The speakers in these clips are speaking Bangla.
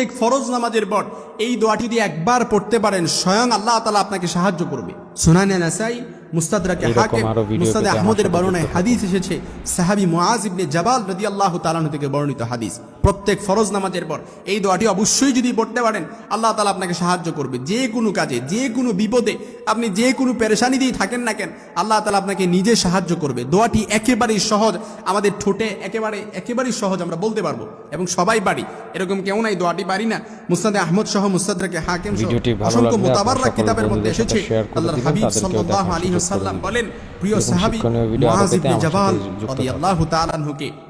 প্রত্যেক ফরজ নামাজের পর এই দোয়াটি যদি একবার পড়তে পারেন, স্বয়ং আল্লাহ তালা আপনাকে সাহায্য করবে। সোনানি নাসাই মুস্তাদরাকে হাকিম মুস্তাদে আহমদের বর্ণনায় হাদিস এসেছে। সাহাবি মুআজ ইবনে জাবাল রাদিয়াল্লাহু তাআলা থেকে বর্ণিত হাদিস। প্রত্যেক ফরজ নামাজের পর এই দোয়াটি অবশ্যই যদি পড়তে পারেন আল্লাহ তাআলা আপনাকে সাহায্য করবে। যে কোনো কাজে যে কোনো বিপদে আপনি যে কোনো পেরেশানি দিয়ে থাকেন না কেন আল্লাহ তাআলা আপনাকে নিজে সাহায্য করবে। দোয়াটি একেবারেই সহজ আমাদের ঠোঁটে একেবারে একেবারেই সহজ আমরা বলতে পারব এবং সবাই পারি। এরকম কেউ নাই দোয়াটি পারি না। মুস্তাদে আহমদ সহ মুস্তাদরাকে হাকিম সহ অসংখ্য মোতাবাররা কিতাবের মধ্যে এসেছে। আল্লাহর হাবিব তাদেরকেও সাল্লাল্লাহু ওয়াসাল্লাম বলেন প্রিয় সাহাবী মুআজ ইবনে জাবাল রাদিয়াল্লাহু তাআলা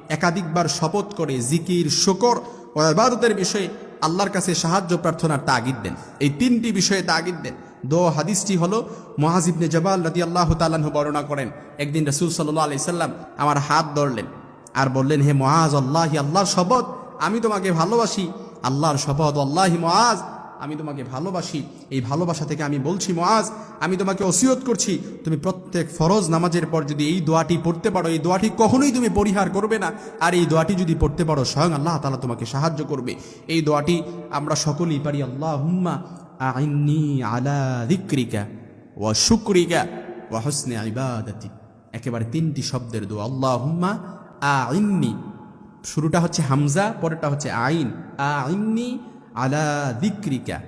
একাধিকবার শপথ করে জিকির শুকর ও ইবাদতের বিষয়ে আল্লাহর কাছে সাহায্য প্রার্থনার তাগিদ দেন। এই তিনটি বিষয়ে তাগিদ দেন। দো হাদিসটি হলো মুআজ ইবনে জাবাল রাদিয়াল্লাহু তাআলা আনহু বর্ণনা করেন একদিন রাসূল সাল্লাল্লাহু আলাইহি সাল্লাম আমার হাত ধরলেন আর বললেন হে মুআজ আল্লাহি আল্লাহর শপথ আমি তোমাকে ভালোবাসি। আল্লাহর শপথ আল্লাহি মুআজ আমি তোমাকে ভালোবাসি, এই ভালোবাসা থেকে আমি বলছি মোয়াজ আমি তোমাকে ওসিয়ত করছি, তুমি প্রত্যেক ফরজ নামাজের পর যদি এই দোয়াটি পড়তে পারো, এই দোয়াটি কখনোই তুমি পরিহার করবে না। আর এই দোয়াটি যদি পড়তে পারো, স্বয়ং আল্লাহ তালা তোমাকে সাহায্য করবে। এই দোয়াটি আমরা সকলেই পারি আল্লাহ হুম্মা আইন্নি আলা দিক্রিকা ও শুক্রিকা ও হসনে ইবাদাতি। একেবারে তিনটি শব্দের দোয়া আল্লাহ হুম্মা আইন্নি। শুরুটা হচ্ছে হামজা, পরেরটা হচ্ছে আইন। আইন্নি আলা দিক্রিকা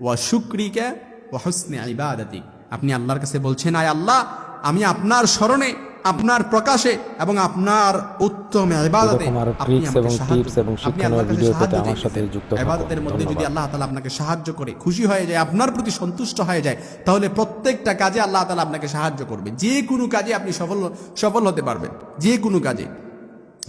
ওয়া শুক্রিকা ওয়া হুসনে ইবাদাতিক আপনি আল্লাহর কাছে বলছেন আয় আল্লাহ আমি আপনার স্মরণে আপনার প্রকাশে এবং আপনার উত্তম ইবাদতে আপনি আমাকে সাহায্য tips এবং করুন। আপনি আল্লাহর কাছে ভিডিও পেতে সাহায্য আমার সাথে যুক্ত ইবাদতের মধ্যে যদি আল্লাহ তালা আপনাকে সাহায্য করে খুশি হয়ে যায় আপনার প্রতি সন্তুষ্ট হয়ে যায় তাহলে প্রত্যেকটা কাজে আল্লাহ তালা আপনাকে সাহায্য করবে। যে কোনো কাজে আপনি সফল সফল হতে পারবেন। যে কোনো কাজে।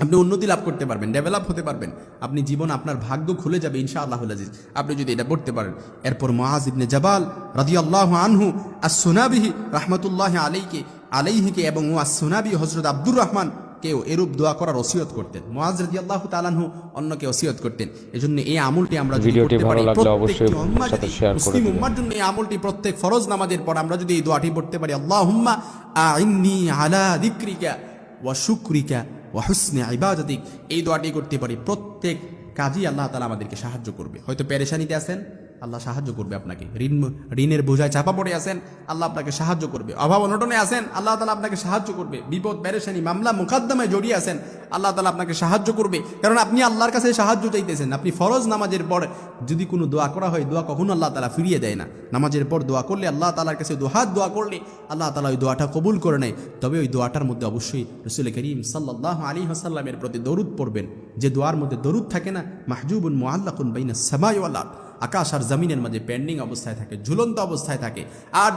আপনি উন্নতি লাভ করতে পারবেন ডেভেলপ হতে পারবেন। আপনি জীবন আপনার ভাগ্য খুলে যাবে ইনশা আল্লাহ আজিজ। আপনি যদি এটা পড়তে পারেন। এরপর মহাজ ইবনে জাবাল রাদি আল্লাহ আনহু আসোনাবিহি রহমতুল্লাহ আলাইকে আলাইহিকে এবং ও আসোনাবি হজরত আব্দুর রহমান কেউ এরূপ দোয়া করার ওসিয়ত করতেন। মহাজ রাদি আল্লাহ তালানহু অন্যকে ওসিয়ত করতেন। এজন্য এই আমলটি আমরা যদি ভিডিওটি করতে ভালো পারি, লাগলে অবশ্যই মুসলিম। উম্মার জন্য এই আমলটি প্রত্যেক ফরজ নামাজের পর আমরা যদি এই দোয়াটি পড়তে পারি আল্লাহ হুম্মা আইন্নি আলা দিক্রিকা ওয়া শুক্রিকা। ওয়া হুসনে ইবাদাতিক এই দোয়াটি করতে পারি। প্রত্যেক কাজই আল্লাহ তালা আমাদেরকে সাহায্য করবে। হয়তো পেরেশানিতে আছেন আল্লাহ সাহায্য করবে আপনাকে। ঋণ, ঋণের বোঝায় চাপা পড়ে আছেন, আল্লাহ আপনাকে সাহায্য করবে। অভাব অনটনে আছেন, আল্লাহ তালা আপনাকে সাহায্য করবে। বিপদ, পেরেশানি, মামলা, মুকদ্দমায় জড়িয়ে আছেন, আল্লাহ তালা আপনাকে সাহায্য করবে। কারণ আপনি আল্লাহর কাছে সাহায্য চাইতেছেন। আপনি ফরজ নামাজের পর যদি কোনো দোয়া করা হয়, দোয়া কখনো আল্লাহ তালা ফিরিয়ে দেয় না। নামাজের পর দোয়া করলে আল্লাহ তালার কাছে দোহাত দোয়া করলে আল্লাহ তালা ওই দোয়াটা কবুল করে নেয়। তবে ওই দোয়াটার মধ্যে অবশ্যই রসুল করিম সাল্লাহ আলী হাসাল্লামের প্রতি দরুদ পড়বেন। যে দোয়ার মধ্যে দরুদ থাকে না, মাহজুবুন মোয়াল্লাকুন বাইনা সামাই আকাশ আর জমিনের মাঝে পেন্ডিং অবস্থায় থাকে ঝুলন্ত অবস্থায় থাকে। আর